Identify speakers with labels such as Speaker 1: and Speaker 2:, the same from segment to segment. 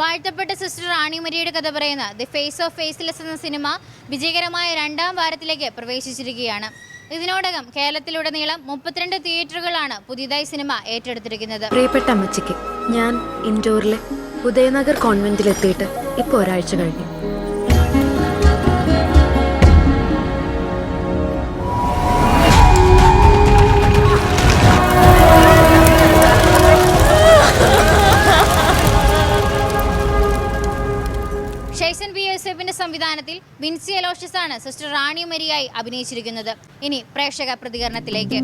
Speaker 1: വാഴ്ത്തപ്പെട്ട സിസ്റ്റർ റാണിമരിയുടെ കഥ പറയുന്ന ദി ഫേസ് ഓഫ് ഫേസ്ലെസ് എന്ന സിനിമ വിജയകരമായ രണ്ടാം വാരത്തിലേക്ക് പ്രവേശിച്ചിരിക്കുകയാണ്. ഇതിനോടകം കേരളത്തിലുടനീളം മുപ്പത്തിരണ്ട് തിയേറ്ററുകളാണ് പുതിയതായി സിനിമ ഏറ്റെടുത്തിരിക്കുന്നത്.
Speaker 2: പ്രിയപ്പെട്ട അമ്മച്ചിക്ക് ഞാൻ ഇൻഡോറിലെ ഉദയനഗർ കോൺവെന്റിലെത്തിയിട്ട് ഇപ്പോൾ ഒരാഴ്ച കഴിഞ്ഞു.
Speaker 1: സംവിധാനത്തിൽ വിൻസി അലോഷ്യസ് ആണ് സിസ്റ്റർ റാണി മരിയായി അഭിനയിച്ചിരിക്കുന്നത്. ഇനി പ്രേക്ഷക പ്രതികരണത്തിലേക്ക്.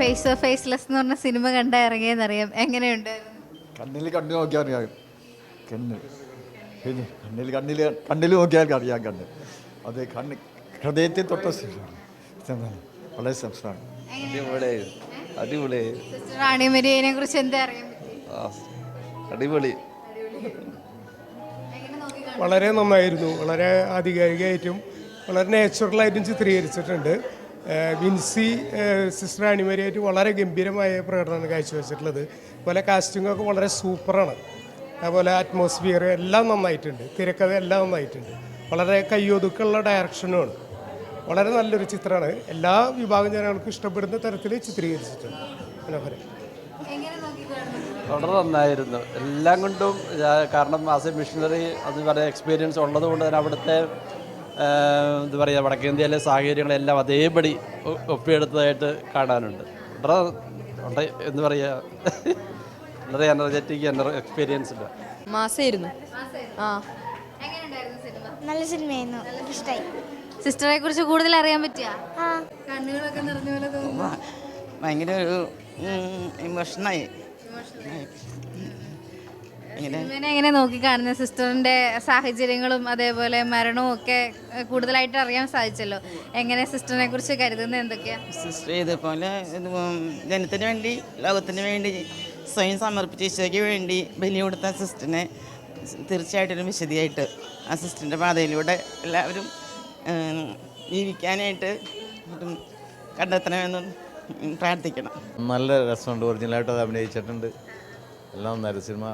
Speaker 1: ഫേസ് ഓഫ് ഫേസ്ലെസ് എന്ന് പറഞ്ഞ സിനിമ കണ്ട ഇറങ്ങിയെന്നറിയാം. എങ്ങനെയുണ്ട്?
Speaker 3: കണ്ണിൽ കണ്ണു നോക്കിയാൽ അറിയാം. കണ്ണ്. പിന്നെ കണ്ണിൽ കണ്ണിൽ കണ്ണിൽ നോക്കിയാൽ അറിയാം കണ്ണ്. അത് കണ്ണ് ഹൃദയത്തിൽ തൊട്ട വളരെ സംസ്ഥാനം
Speaker 4: അടിപൊളിയായിരുന്നു അടിപൊളിയായിരുന്നു
Speaker 1: സിസ്റ്റർ റാണി മരിയനെ കുറിച്ച് എന്താ അറിയാൻ പറ്റി
Speaker 4: ആ, അടിപൊളി.
Speaker 5: വളരെ നന്നായിരുന്നു. വളരെ ആധികാരികമായിട്ടും വളരെ നാച്ചുറലായിട്ടും ചിത്രീകരിച്ചിട്ടുണ്ട്. വിൻസി സിസ്റ്റർ അണിമരിയായിട്ട് വളരെ ഗംഭീരമായ പ്രകടനമാണ് കാഴ്ചവെച്ചിട്ടുള്ളത്. അതുപോലെ കാസ്റ്റിങ്ങൊക്കെ ഒക്കെ വളരെ സൂപ്പറാണ്. അതുപോലെ അറ്റ്മോസ്ഫിയർ എല്ലാം നന്നായിട്ടുണ്ട്. തിരക്കഥ എല്ലാം നന്നായിട്ടുണ്ട്. വളരെ കയ്യൊതുക്കുള്ള ഡയറക്ഷനുമാണ് വളരെ നല്ലൊരു ചിത്രമാണ്. എല്ലാ വിഭാഗം ജനങ്ങൾക്കും ഇഷ്ടപ്പെടുന്ന തരത്തിൽ ചിത്രീകരിച്ചിട്ടുണ്ട്. മനോഹരൻ.
Speaker 4: വളരെ നന്നായിരുന്നു. എല്ലാം കൊണ്ടും കാരണം ആസ് എ മിഷണറി അത് വളരെ എക്സ്പീരിയൻസ് ഉള്ളത് കൊണ്ട് തന്നെ അവിടുത്തെ എന്താ പറയുക വടക്കേന്ത്യയിലെ സാഹചര്യങ്ങളെല്ലാം അതേപടി ഒപ്പിയെടുത്തതായിട്ട് കാണാനുണ്ട്. വളരെ വളരെ എന്താ പറയുക വളരെ എനർജറ്റിക് എനർ എക്സ്പീരിയൻസ് ഉണ്ട്
Speaker 6: മാസമായിരുന്നു ആ.
Speaker 7: നല്ല സിനിമയായിരുന്നു. ഇഷ്ടമായി
Speaker 1: സിസ്റ്ററെ കുറിച്ച് കൂടുതൽ അറിയാൻ പറ്റിയ?
Speaker 7: ആ.
Speaker 1: കണ്ണുകളൊക്കെ നിറഞ്ഞ പോലെ തോന്നുന്നു.
Speaker 8: ഭയങ്കര ഒരു ഇമോഷനായി ഇങ്ങനെ.
Speaker 1: എങ്ങനെ നോക്കി കാണുന്ന? സിസ്റ്ററിന്റെ സാഹചര്യങ്ങളും അതേപോലെ മരണവും ഒക്കെ കൂടുതലായിട്ട് അറിയാൻ സാധിച്ചല്ലോ. എങ്ങനെ സിസ്റ്ററിനെ കുറിച്ച് കരുതുന്നത് എന്തൊക്കെയാ?
Speaker 8: സിസ്റ്റർ ഇതുപോലെ ഇത് ജനത്തിന് വേണ്ടി ലോകത്തിന് വേണ്ടി സ്വയം സമർപ്പിച്ച ഈശോയ്ക്ക് വേണ്ടി ബലി കൊടുത്ത സിസ്റ്ററിനെ തീർച്ചയായിട്ടും ഒരു വിശദിയായിട്ട് ആ സിസ്റ്ററിന്റെ പാതയിലൂടെ എല്ലാവരും ജീവിക്കാനായിട്ട് കണ്ടെത്തണമെന്നും കണ്ടെത്തണമെന്ന് പ്രാർത്ഥിക്കണം.
Speaker 9: നല്ല രസമുണ്ട്. ഒറിജിനലായിട്ട് അത് അഭിനയിച്ചിട്ടുണ്ട്. എല്ലാം നന്നായിരുന്നു. സിനിമ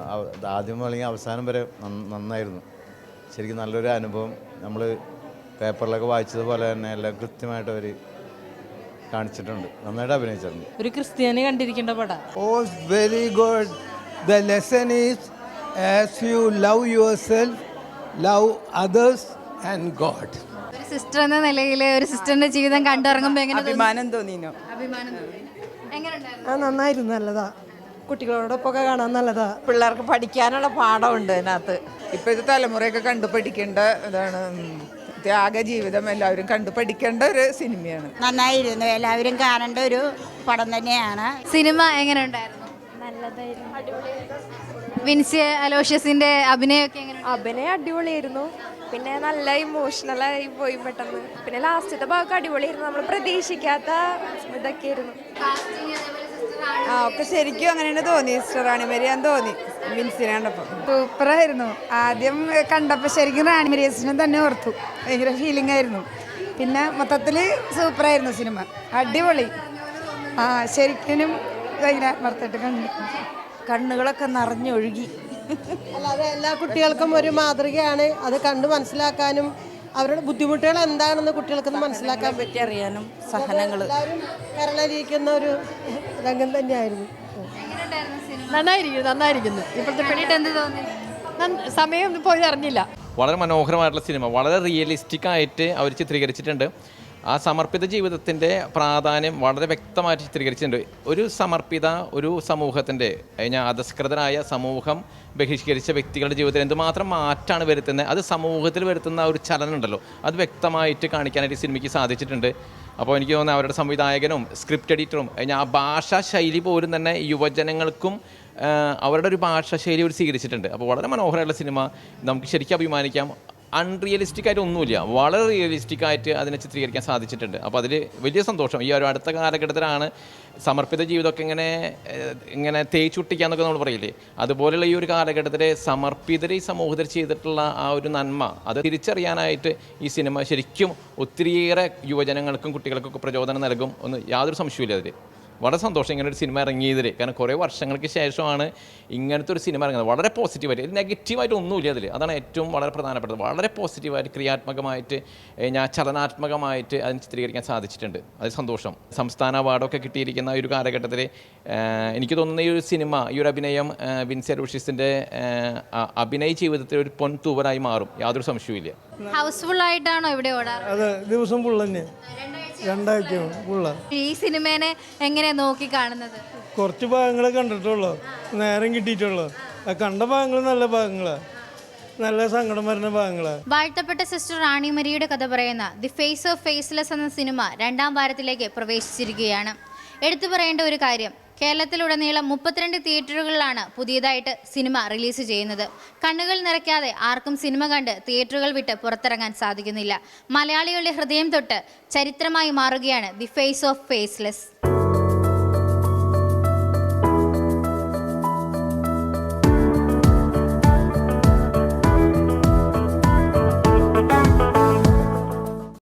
Speaker 9: ആദ്യം അല്ലെങ്കിൽ അവസാനം വരെ നന്നായിരുന്നു. ശരിക്കും നല്ലൊരു അനുഭവം. നമ്മൾ പേപ്പറിലൊക്കെ വായിച്ചതുപോലെ തന്നെ എല്ലാം കൃത്യമായിട്ട് അവർ കാണിച്ചിട്ടുണ്ട്. നന്നായിട്ട് അഭിനയിച്ചിട്ടുണ്ട്.
Speaker 6: ഒരു ക്രിസ്ത്യാനി കണ്ടിരിക്കേണ്ട പടം.
Speaker 10: ഓ very good. The lesson is as you love yourself love others and
Speaker 1: ഒരു സിസ്റ്റർ എന്ന നിലയിൽ ഒരു സിസ്റ്ററിന്റെ ജീവിതം കണ്ടിറങ്ങുമ്പോൾ എങ്ങനെ
Speaker 8: അഭിമാനം തോന്നിയോ
Speaker 1: അഭിമാനം തോന്നി എങ്ങനെയുണ്ടായിരുന്നു?
Speaker 6: ആ നന്നായിരുന്നു നല്ലതാ. കുട്ടികളോടൊപ്പമൊക്കെ കാണാൻ നല്ലതാ.
Speaker 8: പിള്ളേർക്ക് പഠിക്കാനുള്ള പാഠമുണ്ട് അതിനകത്ത്.
Speaker 11: ഇപ്പോഴത്തെ തലമുറയൊക്കെ കണ്ടു പഠിക്കേണ്ട ഇതാണ് ത്യാഗ ജീവിതം എല്ലാവരും കണ്ടു പഠിക്കേണ്ട ഒരു സിനിമയാണ്.
Speaker 7: നന്നായിരുന്നു. എല്ലാവരും കാണേണ്ട ഒരു പടം തന്നെയാണ്.
Speaker 1: സിനിമ എങ്ങനെയുണ്ടായിരുന്നു വിൻസി അലോഷ്യസിന്റെ അഭിനയമൊക്കെ എങ്ങനെ
Speaker 6: അഭിനയം അടിപൊളിയായിരുന്നു. പിന്നെ നല്ല ഇമോഷണലായി പോയി പെട്ടെന്ന്. പിന്നെ ലാസ്റ്റത്തെ ഭാഗം അടിപൊളിയായിരുന്നു. നമ്മൾ പ്രതീക്ഷിക്കാത്ത ഇതൊക്കെയായിരുന്നു.
Speaker 11: ആ ഒക്കെ ശരിക്കും അങ്ങനെയാണ് തോന്നി. സിസ്റ്റർ റാണി മരിയാൻ തോന്നി. മിൻസിനെ കണ്ടപ്പോൾ സൂപ്പറായിരുന്നു. ആദ്യം കണ്ടപ്പോൾ ശരിക്കും റാണി മരിയസിനെ തന്നെ ഓർത്തു. ഭയങ്കര ഫീലിംഗ് ആയിരുന്നു. പിന്നെ മൊത്തത്തിൽ സൂപ്പറായിരുന്നു സിനിമ. അടിപൊളി. ആ ശരിക്കും ഭയങ്കര ആത്മാർത്ഥമായിട്ട് കണ്ടു.
Speaker 8: കണ്ണുകളൊക്കെ നിറഞ്ഞൊഴുകി.
Speaker 6: അല്ലാതെ എല്ലാ കുട്ടികൾക്കും ഒരു മാതൃകയാണ്. അത് കണ്ടു മനസ്സിലാക്കാനും അവരുടെ ബുദ്ധിമുട്ടുകൾ എന്താണെന്ന് കുട്ടികൾക്ക് മനസ്സിലാക്കാൻ
Speaker 8: പറ്റി. അറിയാനും സഹനങ്ങൾ
Speaker 6: എല്ലാവരും കരളരിയിക്കുന്ന ഒരു രംഗം തന്നെയായിരുന്നു. നന്നായിരിക്കുന്നു നന്നായിരിക്കുന്നു. ഇപ്പോഴത്തെ
Speaker 1: പെണ്ണിട്ട് എന്ത് തോന്നി?
Speaker 6: സമയം പോയി അറിഞ്ഞില്ല.
Speaker 12: വളരെ മനോഹരമായിട്ടുള്ള സിനിമ. വളരെ റിയലിസ്റ്റിക് ആയിട്ട് അവർ ചിത്രീകരിച്ചിട്ടുണ്ട്. ആ സമർപ്പിത ജീവിതത്തിന്റെ പ്രാധാന്യം വളരെ വ്യക്തമായിട്ട് ചിത്രീകരിച്ചിട്ടുണ്ട്. ഒരു സമർപ്പിത ഒരു സമൂഹത്തിന്റെ കഴിഞ്ഞാൽ അധസ്കൃതരായ സമൂഹം ബഹിഷ്കരിച്ച വ്യക്തികളുടെ ജീവിതത്തിൽ എന്തുമാത്രം മാറ്റാണ് വരുത്തുന്നത്? അത് സമൂഹത്തിൽ വരുത്തുന്ന ഒരു ചലനം ഉണ്ടല്ലോ അത് വ്യക്തമായിട്ട് കാണിക്കാനായിട്ട് സിനിമയ്ക്ക് സാധിച്ചിട്ടുണ്ട്. അപ്പോൾ എനിക്ക് തോന്നുന്നു അവരുടെ സംവിധായകനും സ്ക്രിപ്റ്റ് എഡിറ്ററും കഴിഞ്ഞാൽ ആ ഭാഷാ ശൈലി പോലും തന്നെ യുവജനങ്ങൾക്കും അവരുടെ ഒരു ഭാഷാ ശൈലി അവർ സ്വീകരിച്ചിട്ടുണ്ട്. അപ്പോൾ വളരെ മനോഹരമായിട്ടുള്ള സിനിമ. നമുക്ക് ശരിക്കും അഭിമാനിക്കാം. അൺറിയലിസ്റ്റിക് ആയിട്ട് ഒന്നുമില്ല. വളരെ റിയലിസ്റ്റിക് ആയിട്ട് അതിനെ ചിത്രീകരിക്കാൻ സാധിച്ചിട്ടുണ്ട്. അപ്പോൾ അതിൽ വലിയ സന്തോഷം. ഈ ഒരു അടുത്ത കാലഘട്ടത്തിലാണ് സമർപ്പിത ജീവിതമൊക്കെ ഇങ്ങനെ ഇങ്ങനെ തേച്ചുട്ടിക്കുക എന്നൊക്കെ നമ്മൾ പറയില്ലേ? അതുപോലെയുള്ള ഈ ഒരു കാലഘട്ടത്തിലെ സമർപ്പിതർ ഈ സമൂഹത്തിൽ ചെയ്തിട്ടുള്ള ആ ഒരു നന്മ അത് തിരിച്ചറിയാനായിട്ട് ഈ സിനിമ ശരിക്കും ഒത്തിരിയേറെ യുവജനങ്ങൾക്കും കുട്ടികൾക്കൊക്കെ പ്രചോദനം നൽകും ഒന്ന് യാതൊരു സംശയമില്ല അതിൽ വളരെ സന്തോഷം ഇങ്ങനെ ഒരു സിനിമ ഇറങ്ങിയതിൽ കാരണം കുറേ വർഷങ്ങൾക്ക് ശേഷമാണ് ഇങ്ങനത്തെ ഒരു സിനിമ ഇറങ്ങുന്നത്. വളരെ പോസിറ്റീവായിട്ട് നെഗറ്റീവായിട്ട് ഒന്നുമില്ല അതിൽ അതാണ് ഏറ്റവും വളരെ പ്രധാനപ്പെട്ടത്. വളരെ പോസിറ്റീവായിട്ട് ക്രിയാത്മകമായിട്ട് ഞാൻ ചലനാത്മകമായിട്ട് അതിന് ചിത്രീകരിക്കാൻ സാധിച്ചിട്ടുണ്ട്. അത് സന്തോഷം. സംസ്ഥാന അവാർഡൊക്കെ കിട്ടിയിരിക്കുന്ന ഈ ഒരു കാലഘട്ടത്തിൽ എനിക്ക് തോന്നുന്ന ഈ ഒരു സിനിമ ഈ ഒരു അഭിനയം വിൻസെ അ- അഭിനയ ജീവിതത്തിൽ ഒരു പൊൻതൂവലായി മാറും. യാതൊരു സംശയവും ഇല്ല
Speaker 1: ഹൗസ്ഫുൾ ആയിട്ടാണോ ഇവിടെ ഓടാറ്?
Speaker 10: അതെ ദിവസം ഫുൾ തന്നെ. രണ്ടാഴ്ച ഫുള്ള
Speaker 1: ഈ സിനിമേനെ എങ്ങനെ നോക്കി കാണുന്നത്?
Speaker 10: കുറച്ച് ഭാഗങ്ങളെ കണ്ടിട്ടുള്ളൂ. നേരം കിട്ടിയിട്ടുള്ളൂ. കണ്ട ഭാഗങ്ങൾ നല്ല ഭാഗങ്ങളാ. നല്ല സങ്കടം വരുന്ന ഭാഗങ്ങളാ.
Speaker 1: വാഴ്ത്തപ്പെട്ട സിസ്റ്റർ റാണി മരിയുടെ കഥ പറയുന്ന ദി ഫേസ് ഓഫ് ഫേസ്ലെസ് എന്ന സിനിമ രണ്ടാം വാരത്തിലേക്ക് പ്രവേശിച്ചിരിക്കുകയാണ്. എടുത്തു പറയേണ്ട ഒരു കാര്യം കേരളത്തിലുടനീളം മുപ്പത്തിരണ്ട് തിയേറ്ററുകളിലാണ് പുതിയതായിട്ട് സിനിമ റിലീസ് ചെയ്യുന്നത്. കണ്ണുകൾ നിറയ്ക്കാതെ ആർക്കും സിനിമ കണ്ട് തിയേറ്ററുകൾ വിട്ട് പുറത്തിറങ്ങാൻ സാധിക്കുന്നില്ല. മലയാളികളുടെ ഹൃദയം തൊട്ട് ചരിത്രമായി മാറുകയാണ് ദി ഫേസ് ഓഫ് ഫേസ്ലെസ്.